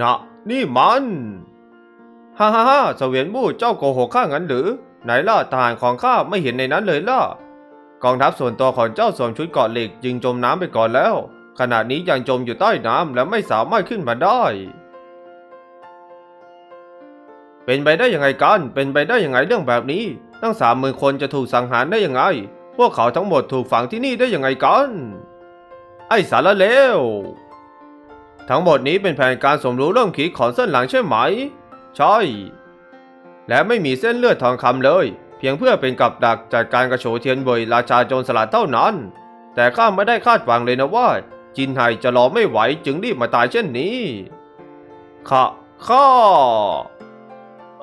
นะนี่มันฮ่าฮ่าฮ่าเสวียนบูเจ้าโกหกข้างั้นหรือ ไหนล่ะทหารของข้าไม่เห็นในนั้นเลยล่ะ กองทัพส่วนตัวของเจ้าสวมชุดเกาะเหล็กจึงจมน้ำไปก่อนแล้ว ขณะนี้ยังจมอยู่ใต้น้ำและไม่สามารถขึ้นมาได้ เป็นไปได้ยังไงกัน เป็นไปได้ยังไงเรื่องแบบนี้ ตั้งสามหมื่นคนจะถูกสังหารได้ยังไง พวกเขาทั้งหมดถูกฝังที่นี่ได้ยังไงกัน ไอ้สารเลว ทั้งหมดนี้เป็นแผนการสมรู้ร่วมคิดของเส้นหลังใช่ไหม ใช่ และไม่มีเส้นเลือดทองคำเลย เพียงเพื่อเป็นกับดักจัดการกระโฉเทียนเบยราชาโจรสลัดเท่านั้น แต่ข้าไม่ได้คาดหวังเลยนะว่า จินไฮจะรอไม่ไหวจึงรีบมาตายเช่นนี้ข้าข้า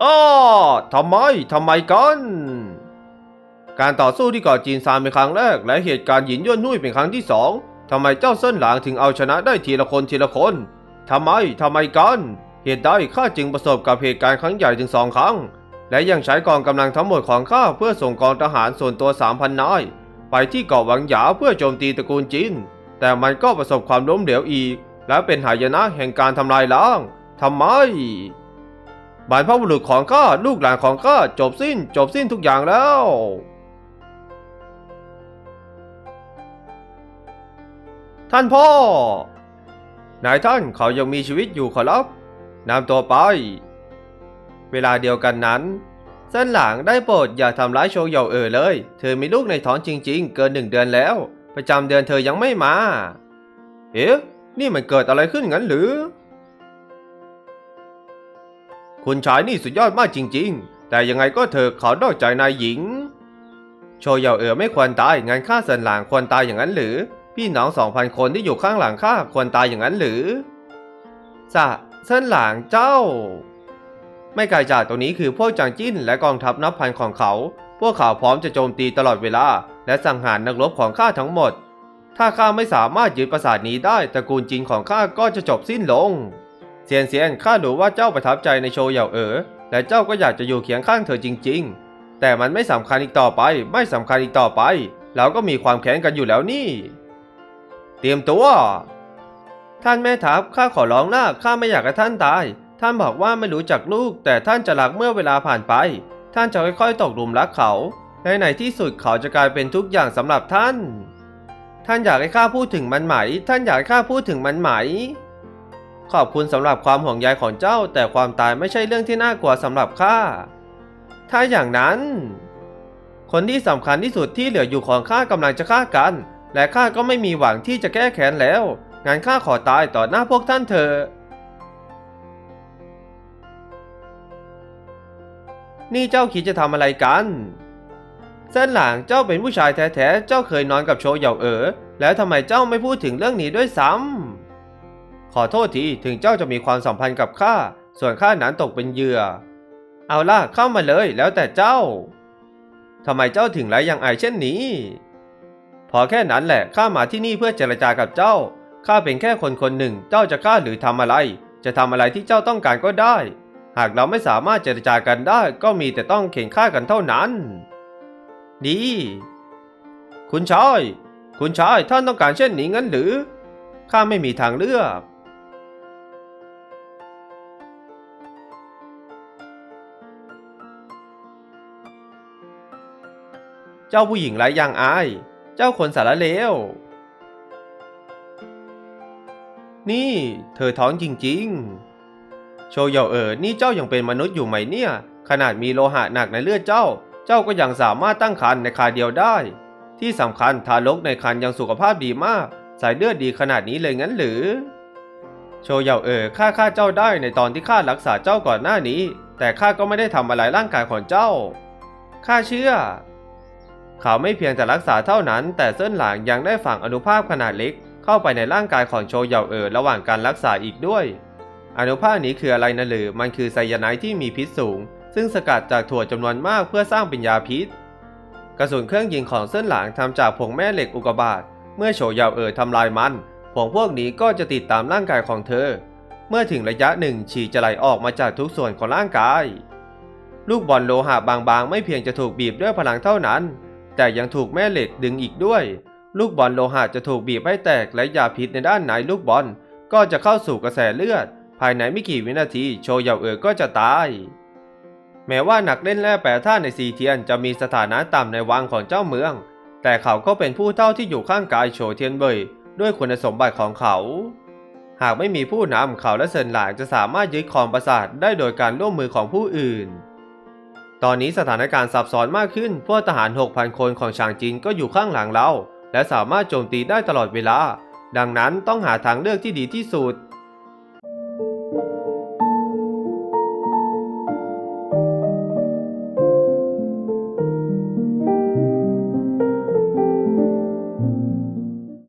อ้อทำไมทำไมกัน การต่อสู้ที่เกาะจีนซานเป็นครั้งแรก และเหตุการณ์หยินย่นนุ่ยเป็นครั้งที่สอง ทำไมเจ้าเส้นหลางถึงเอาชนะได้ทีละคนทีละคน ทำไม ทำไมกัน เหตุใดข้าจึงประสบกับเหตุการณ์ครั้งใหญ่ถึงสองครั้ง และยังใช้กองกำลังทั้งหมดของข้าเพื่อส่งกองทหารส่วนตัว3,000นาย ไปที่เกาะหวังหยาเพื่อโจมตีตระกูลจินแต่มันก็ประสบความล้มเหลวอีก และเป็นหายนะแห่งการทำลายล้าง ทำไมบรรพบุรุษของข้าลูกหลานของข้าจบสิ้น จบสิ้นทุกอย่างแล้ว ท่านพ่อ นายท่านเขายังมีชีวิตอยู่ขอรับนำตัวไป เวลาเดียวกันนั้น เส้นหลังได้โปรดอย่าทำร้ายโชเหย่าเอ๋อเลย เธอมีลูกในท้องจริง ๆ เกินหนึ่งเดือนแล้ว ประจำเดือนเธอยังไม่มา เอ๊ะ นี่มันเกิดอะไรขึ้นงั้นหรือ คุณชายนี่สุดยอดมากจริง ๆ แต่ยังไงก็เถอเขานอกใจนายหญิง โชเหย่าเอ๋อไม่ควรตายงานฆ่าเส้นหลังควรตายอย่างนั้นหรือ พี่น้องสองพันคนที่อยู่ข้างหลังข้าควรตายอย่างนั้นหรือสะเส้นหลังเจ้า ไม่ไกลจากตรงนี้คือพวกจางจิ้นและกองทัพนับพันของเขา พวกเขาพร้อมจะโจมตีตลอดเวลา และสังหารนักรบของข้าทั้งหมด ถ้าข้าไม่สามารถยึดปราสาทนี้ได้ตระกูลจินของข้าก็จะจบสิ้นลงเซียนเซียนข้ารู้ว่าเจ้าประทับใจในโชว์เหย่าเอ๋อและเจ้าก็อยากจะอยู่เคียงข้างเธอจริง ๆ แต่มันไม่สำคัญอีกต่อไป ไม่สำคัญอีกต่อไป เราก็มีความแค้นกันอยู่แล้วนี่ ตรียมตัว ท่านแม่ทัพข้าขอร้องนะข้าไม่อยากให้ท่านตาย ท่านบอกว่าไม่รู้จักลูก แต่ท่านจะรักเมื่อเวลาผ่านไป ท่านจะค่อยๆตกหลุมรักเขาและในที่สุดเขาจะกลายเป็นทุกอย่างสำหรับท่าน ท่านอยากให้ข้าพูดถึงมันไหม ท่านอยากให้ข้าพูดถึงมันไหม ขอบคุณสำหรับความห่วงใยของเจ้า แต่ความตายไม่ใช่เรื่องที่น่ากลัวสำหรับข้า ถ้าอย่างนั้น คนที่สำคัญที่สุดที่เหลืออยู่ของข้ากำลังจะฆ่ากัน และข้าก็ไม่มีหวังที่จะแก้แค้นแล้วงั้นข้าขอตายต่อหน้าพวกท่านเถอะนี่เจ้าคิดจะทำอะไรกัน เส้นหลังเจ้าเป็นผู้ชายแท้ๆ เจ้าเคยนอนกับโชเหย่าเอ๋อ แล้วทำไมเจ้าไม่พูดถึงเรื่องนี้ด้วยซ้ำ ขอโทษที ถึงเจ้าจะมีความสัมพันธ์กับข้า ส่วนข้านั้นตกเป็นเหยื่อ เอาล่ะเข้ามาเลย แล้วแต่เจ้า ทำไมเจ้าถึงไร้ยังอายเช่นนี้ อแค่นั้นแหละข้ามาที่นี่เพื่อเจรจากับเจ้าข้าเป็นแค่คนคนหนึ่ง เจ้าจะฆ่าหรือทำอะไร จะทำอะไรที่เจ้าต้องการก็ได้ หากเราไม่สามารถเจรจากันได้ ก็มีแต่ต้องเข่งฆ่ากันเท่านั้น ดี คุณชาย คุณชายท่านต้องการเช่นนี้งั้นหรือข้าไม่มีทางเลือกเจ้าผู้หญิงไร้ยางอาย เจ้าคนสารเลว นี่เธอท้องจริงๆ โชโยเอ๋อนี่เจ้ายังเป็นมนุษย์อยู่ไหมเนี่ย ขนาดมีโลหะหนักในเลือดเจ้า เจ้าก็ยังสามารถตั้งครรภ์ในคาเดียวได้ ที่สำคัญทารกในครรภ์ยังสุขภาพดีมาก สายเลือดดีขนาดนี้เลยงั้นหรือ โชเยาเอ๋อข้าฆ่าเจ้าได้ในตอนที่ข้ารักษาเจ้าก่อนหน้านี้ แต่ข้าก็ไม่ได้ทำอะไรร่างกายของเจ้าข้าเชื่อ เขาไม่เพียงแต่รักษาเท่านั้น แต่เส้นหลังยังได้ฝังอนุภาคขนาดเล็ก เข้าไปในร่างกายของโชเยาเอ๋อระหว่างการรักษาอีกด้วย อนุภาคนี้คืออะไรนะหรือมันคือไซยาไนด์ที่มีพิษสูง ซึ่งสกัดจากถั่วจำนวนมากเพื่อสร้างเป็นยาพิษ กระสุนเครื่องยิงของเส้นหลังทำจากผงแม่เหล็กอุกบาตเมื่อโฉเยาเอ๋อทำลายมันผงพวกนี้ก็จะติดตามร่างกายของเธอ เมื่อถึงระยะหนึ่งฉี่จะไหลออกมาจากทุกส่วนของร่างกาย ลูกบอลโลหะบางๆ ไม่เพียงจะถูกบีบด้วยพลังเท่านั้น แต่ยังถูกแม่เหล็กดึงอีกด้วย ลูกบอลโลหะจะถูกบีบให้แตกและยาพิษในด้านในลูกบอล ก็จะเข้าสู่กระแสเลือด ภายในไม่กี่วินาทีโชยาเอ๋อก็จะตาย แม้ว่านักเล่นแร่แปรธาตุในซีเทียนจะมีสถานะต่ำในวังของเจ้าเมือง แต่เขาก็เป็นผู้เท่าที่อยู่ข้างกายโฉเทียนเบยด้วยคุณสมบัติของเขา หากไม่มีผู้นำเขาและเซินหลางจะสามารถยึดครองปราสาทได้โดยการร่วมมือของผู้อื่น ตอนนี้สถานการณ์ซับซ้อนมากขึ้นพวกทหาร 6,000 คนของชางจีนก็อยู่ข้างหลังเรา และสามารถโจมตีได้ตลอดเวลา ดังนั้นต้องหาทางเลือกที่ดีที่สุด